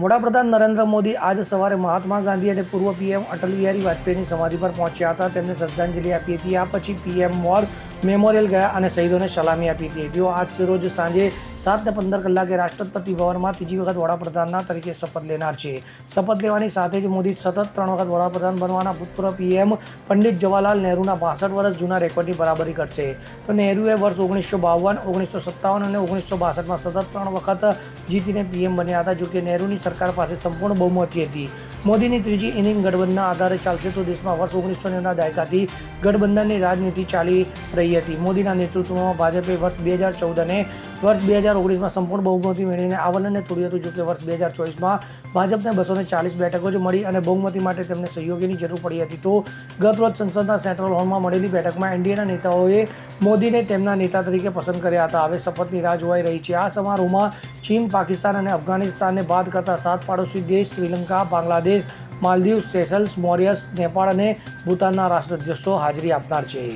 વડાપ્રધાન નરેન્દ્ર મોદી આજ સવારે મહાત્મા ગાંધી અને પૂર્વ પીએમ અટલ બિહારી વાજપેયીની સમાધિ પર પહોંચ્યા હતા. તેમને શ્રદ્ધાંજલિ આપી હતી. આ પછી પીએમ મોર મેમોરિયલ ગયા અને શહીદોને સલામી આપી હતી. તેઓ આજ રોજ સાંજે સાત ને પંદર કલાકે રાષ્ટ્રપતિ ભવનમાં ત્રીજી વખત વડાપ્રધાનના તરીકે શપથ લેનાર છે. શપથ લેવાની સાથે જ મોદી સતત ત્રણ વખત વડાપ્રધાન બનવાના ભૂતપૂર્વ પીએમ પંડિત જવાહરલાલ નહેરુના બાસઠ વર્ષ જૂના રેકોર્ડની બરાબરી કરશે. તો નહેરુએ વર્ષ ઓગણીસો બાવન, ઓગણીસો સત્તાવન અને ઓગણીસો બાસઠમાં સતત ત્રણ વખત જીતીને પીએમ બન્યા હતા, જોકે નહેરુની સરકાર પાસે સંપૂર્ણ બહુમતી હતી. મોદીની ત્રીજી ઇનિંગ ગઠબંધનના આધારે ચાલશે તો દેશમાં વર્ષ ઓગણીસો નેવના દાયકાથી ગઠબંધનની રાજનીતિ ચાલી રહી હતી. મોદીના નેતૃત્વમાં ભાજપે વર્ષ બે હજાર ચૌદ અને વર્ષ બે હજાર ઓગણીસમાં સંપૂર્ણ બહુમતી મેળવીને આવનને તોડ્યું હતું જોકે વર્ષ બે હજાર ચોવીસમાં ભાજપને બસો ચાલીસ બેઠકો જ મળી અને બહુમતી માટે તેમને સહયોગીની જરૂર પડી હતી. તો ગત રોજ સંસદના સેન્ટ્રલ હોલમાં મળેલી બેઠકમાં એનડીએના નેતાઓએ મોદીને તેમના નેતા તરીકે પસંદ કર્યા હતા. હવે શપથની રાહ જોવાઈ રહી છે. આ સમારોહમાં ચીન, પાકિસ્તાન અને અફઘાનિસ્તાનને બાદ કરતા સાત પાડોશી દેશ, શ્રીલંકા, બાંગ્લાદેશ માલદીવ સેશલ્સ મોરિયસ, નેપાળ અને ભૂતાનના રાષ્ટ્રાધ્યક્ષો હાજરી આપનાર છે.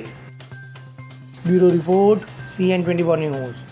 Bureau report, CN twenty news.